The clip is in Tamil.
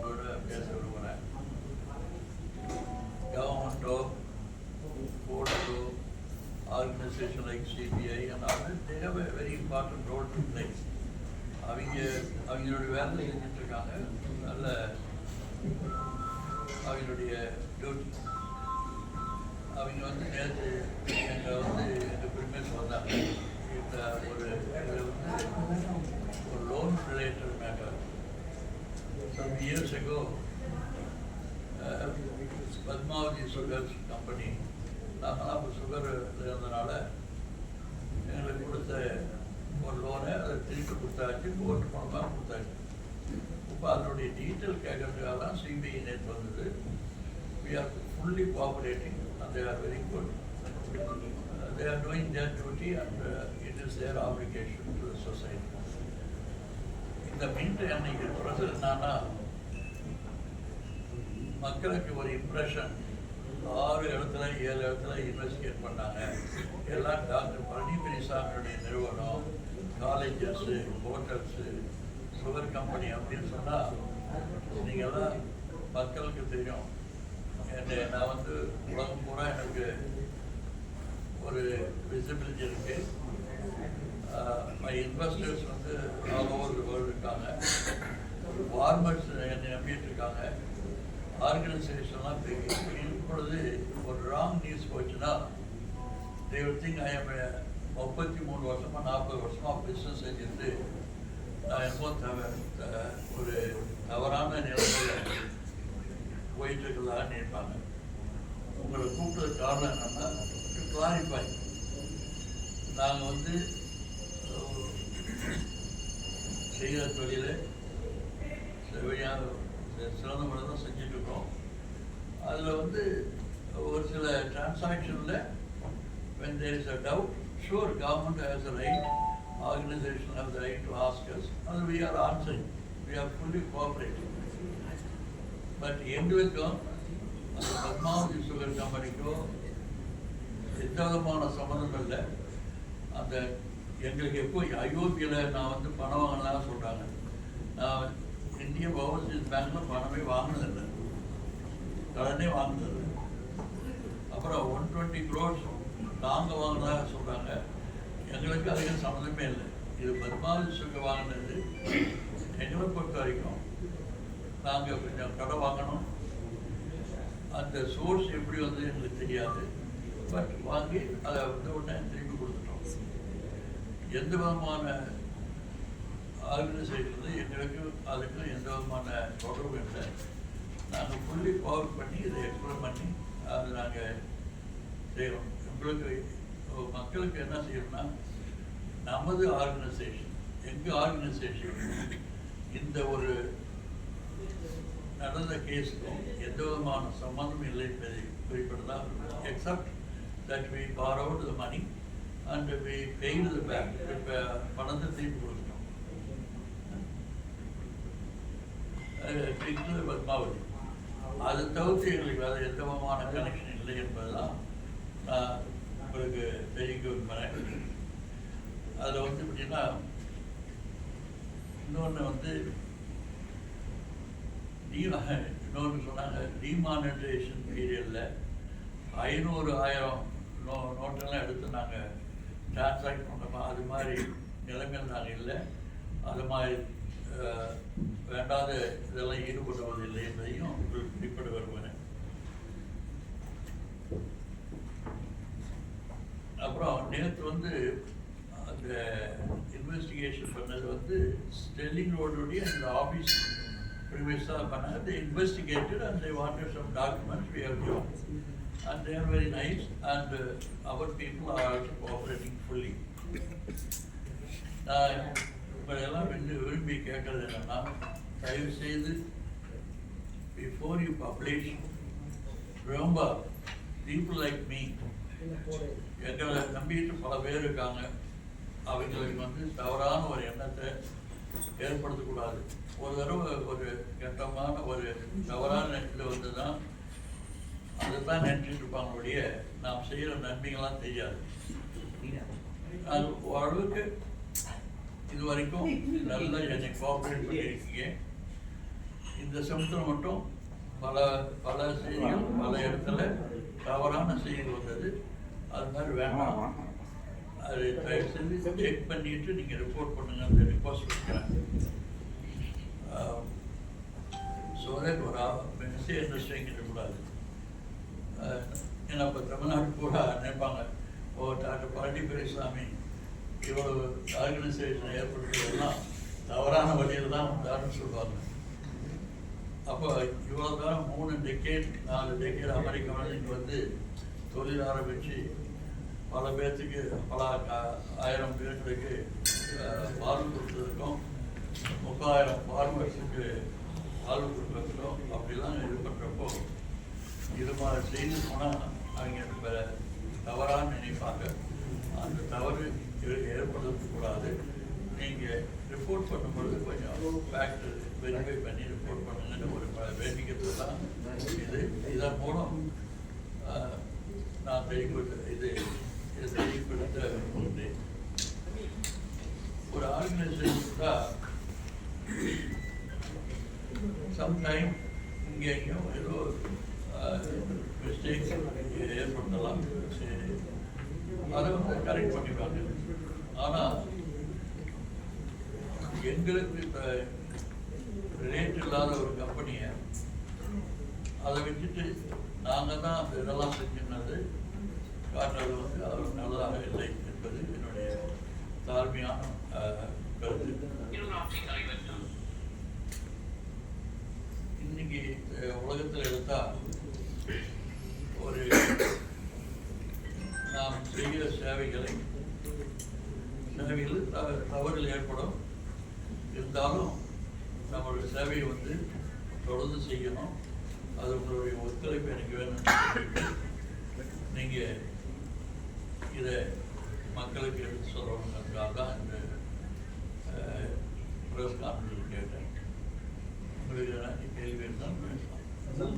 உங்களோட பேச விரும்புகிறேன் கவர்மெண்ட்டோ கோர்ட்டோ organisation like CBI and other very important role to plays அவங்க அவங்களுடைய வேலை இருந்துட்டு இருக்காங்க நல்ல அவங்களுடைய டியூட்டி அவங்க வந்து நேற்று எங்கள் வந்து எங்கள் பிரிமிஸ் வந்தாங்க இந்த ஒரு வந்து ஒரு loan related matter some years ago, uh, Padmavati Sugars நாங்களாம் சுகர் இருந்தனால எங்களுக்கு கொடுத்த ஒரு லோனை அதை திருப்பி கொடுத்தாச்சு கோர்ட் மூலமாக கொடுத்தாச்சு இப்போ அதனுடைய டீட்டெயில் கேட்கறதுக்காக தான் சிபிஐ நேற்று வந்தது வி ஆர் ஃபுல்லி கோஆபரேட்டிங் அந்த are very good they are doing their duty and it is their application obligation society. இந்த மீண்டும் அன்னைக்கு ப்ரெஷர் என்னன்னா மக்களுக்கு ஒரு இம்ப்ரெஷன் ஆறு இடத்துல ஏழு இடத்துல இன்வெஸ்டிகேட் பண்ணாங்க. எல்லாம் டாக்டர் பழனி சாமியுடைய நிறுவனம் காலேஜஸ்ஸு ஹோட்டல்ஸு சுகர் கம்பெனி அப்படின்னு சொன்னால் நீங்கள்லாம் மக்களுக்கு தெரியும். என்னை நான் வந்து உலகம் பூரா எனக்கு ஒரு விசிபிலிட்டி இருக்குது இன்வெஸ்டர்ஸ் வந்து ஆல் ஓவர் தி வேர்ல்டு இருக்காங்க ஃபார்மர்ஸ் என்னை நம்பிட்டு இருக்காங்க ஆர்கனைசேஷன்லாம் இப்பொழுது ஒரு ராங் நியூஸ் போச்சுன்னா தேவர் திங் ஐ எம் முப்பத்தி மூணு வருஷமாக நாற்பது வருஷமாக பிஸ்னஸ் செஞ்சுட்டு நான் என்னமோ தவ ஒரு தவறான நிலைமையில போயிட்டு இருக்கலான்னு நினைப்பாங்க. உங்களை கூப்பிட்டது காரணம் என்னன்னா கிளாரிஃபை நாங்கள் வந்து செய்கிற தொழிலை சரியாக சிறந்த முறையில் தான் செஞ்சுட்டு இருக்கோம் அதில் வந்து ஒரு சில டிரான்சாக்ஷனில் when there is a doubt, sure, government has a right, organization has the right to ask us, and we are answering, we are fully cooperating. But எங்களுக்கும் அந்த பத்மாவதி சுகர் கம்பெனிக்கோ எந்த விதமான சம்மந்தம் இல்லை அந்த எங்களுக்கு எப்போ ஐஓபியில் நான் வந்து பணம் வாங்கினதாக சொல்கிறாங்க நான் இந்திய ஓவர்சீஸ் பேங்க்ல பணமே வாங்கினதில்லை. கடனே வாங்கினதில்லை. அப்புறம் ஒன் டுவெண்ட்டி க்ரோர்ஸ் நாங்கள் வாங்கினதாக சொல்கிறாங்க எங்களுக்கு அதிகம் சம்மந்தமே இல்லை. இது பத்மாவதி சுகர் வாங்கினது. எங்களை பொறுத்த வரைக்கும் நாங்கள் கொஞ்சம் கடை வாங்கணும். அந்த சோர்ஸ் எப்படி வந்து எங்களுக்கு தெரியாது. பட் வாங்கி அதை வந்து உடனே திருப்பி கொடுத்துட்டோம். எந்த விதமான ஆர்கனைசேஷன் எங்களுக்கு அதுக்கும் எந்த விதமான தொடர்பு இல்லை. நாங்கள் ஃபுல்லி கவர் பண்ணி இதை எக்ஸ்பிளைன் பண்ணி அது நாங்கள் செய்கிறோம் எங்களுக்கு மக்களுக்கு என்ன செய்யணும்னா நமது ஆர்கனைசேஷன் எங்கள் ஆர்கனைசேஷன் இந்த ஒரு நடந்த கேஸுக்கும் எந்த விதமான சம்மந்தம் இல்லை என்பதை குறிப்பிடலாம் except that we out the money and we paid the back இப்போ பணத்தை திருப்பி கொடுக்கணும் டிக்ளர் பத்மாவதி அதை தவிர்த்து எங்களுக்கு வேறு எந்த விதமான கனெக்ஷன் இல்லை என்பதுதான் நான் உங்களுக்கு தெரிவிக்க விரும்புகிறேன். அதில் வந்து எப்படின்னா இன்னொன்று வந்து டி இன்னொன்று சொன்னாங்க டிமானிட்டைசேஷன் பீரியடில் ஐநூறு ஆயிரம் நோ நோட்டெல்லாம் எடுத்து நாங்கள் டிரான்சாக்ட் பண்ணோமா அது மாதிரி நிலைமையில் நாங்கள் இல்லை. அது மாதிரி வேண்டாத இதெல்லாம் ஈடுபடுவதில்லை என்பதையும் உங்களுக்கு குறிப்பிட வருவேன் அப்புறம் நேற்று வந்து அந்த இன்வெஸ்டிகேஷன் பண்ணது வந்து ஸ்டெல்லிங் ரோடுடைய அந்த ஆஃபீஸ் ப்ரிவியஸாக பண்ணாங்க இன்வெஸ்டிகேட்டட் அந்த and some documents we have and they are very nice and uh, our people are also cooperating fully. நான் உங்களை எல்லாம் விரும்பி கேட்கறது என்னன்னா தயவு செய்து பிஃபோர் யூ பப்ளிஷ் ரொம்ப பீப்புள் லைக் மீ எங்களை நம்பிட்டு பல பேர் இருக்காங்க. அவங்களுக்கு வந்து தவறான ஒரு எண்ணத்தை ஏற்படுத்தக்கூடாது. ஒரு தடவை ஒரு கெட்டமான ஒரு தவறான இது வந்து தான் அதுதான் நினச்சிட்டு இருப்பாங்க ஒழிய நாம் செய்கிற நன்மைகள்லாம் தெரியாது. அது ஓரளவுக்கு இது வரைக்கும் நல்லா என்னை கோஆப்ரேட் பண்ணியிருக்கீங்க. இந்த செமத்தில் மட்டும் பல பல செய்திகள் பல இடத்துல தவறான செய்திகள் வந்தது. அது மாதிரி வேண்டாம். அது தயவு செஞ்சு செக் பண்ணிட்டு நீங்கள் ரிப்போர்ட் பண்ணுங்க அந்த ரிக்வஸ்ட் வைக்கிறேன். சோதர் ஒரு மிஸ் அண்டர்ஸ்டாண்டிங் கூடாது. ஏன்னா இப்போ தமிழ்நாடு பூரா நினைப்பாங்க. ஓ டாக்டர் பழனி பெரியசாமி இவ்வளவு ஆர்கனைசேஷன் ஏற்படுத்துறதுலாம் தவறான வழியில் தான் வந்தாருன்னு சொல்லுவாங்க. அப்போ இவ்வளோ தான் மூணு டெக்கேட் நாலு டெக்கேட் அமெரிக்காவில் இங்கே வந்து தொழில் ஆரம்பித்து பல பேர்த்துக்கு பல ஆயிரம் பேர்களுக்கு பால் கொடுத்ததுக்கும் முப்பதாயிரம் ஃபார்மர்ஸுக்கு பால் கொடுக்கறதுக்கும் அப்படிலாம் இது பண்ணுறப்போ இது மாதிரி செய்து போனால் அவங்க இப்ப தவறாக நினைப்பாங்க. அந்த தவறு ஏ- ஏற்படுத்தக்கூடாது நீங்கள் ரிப்போர்ட் பண்ணும்பொழுது கொஞ்சம் ஃபேக்ட் வெரிஃபை பண்ணி ரிப்போர்ட் பண்ணுங்கன்னு ஒரு வேண்டிக்கிறது தான் இது. இதன் மூலம் நான் தெளிவுபடுத்த இது இது தெளிவுபடுத்த விரும்புகிறேன் ஒரு ஆர்கனைசேஷன் தான் சம்டைம் இங்கே எங்கேயும் ஏதோ மிஸ்டேக்ஸ் அதை வந்து கரெக்ட் பண்ணிப்பாங்க ஆனால் எங்களுக்கு இப்போ ரேட் இல்லாத ஒரு கம்பெனியை அதை வச்சுட்டு நாங்கள் தான் அந்த இதெல்லாம் செஞ்சுனது காட்டுறது வந்து அவர் நல்லதாக இல்லை என்பது என்னுடைய தாழ்மையான அஹ், கருத்து இன்னைக்கு உலகத்தில் உலகத்துல எடுத்தா சேவையில் தவறுகள் ஏற்படும். இருந்தாலும் நம்மளுடைய சேவையை வந்து தொடர்ந்து செய்யணும். அது உங்களுடைய ஒத்துழைப்பு எனக்கு வேணும். நீங்கள் இதை மக்களுக்கு எடுத்து சொல்லணுங்கிறதுக்காக தான் இந்த ப்ரெஸ் கான்ஃபரன்ஸ் கேட்டேன். உங்களுக்கு கேள்வி இருந்தால் பேசலாம்.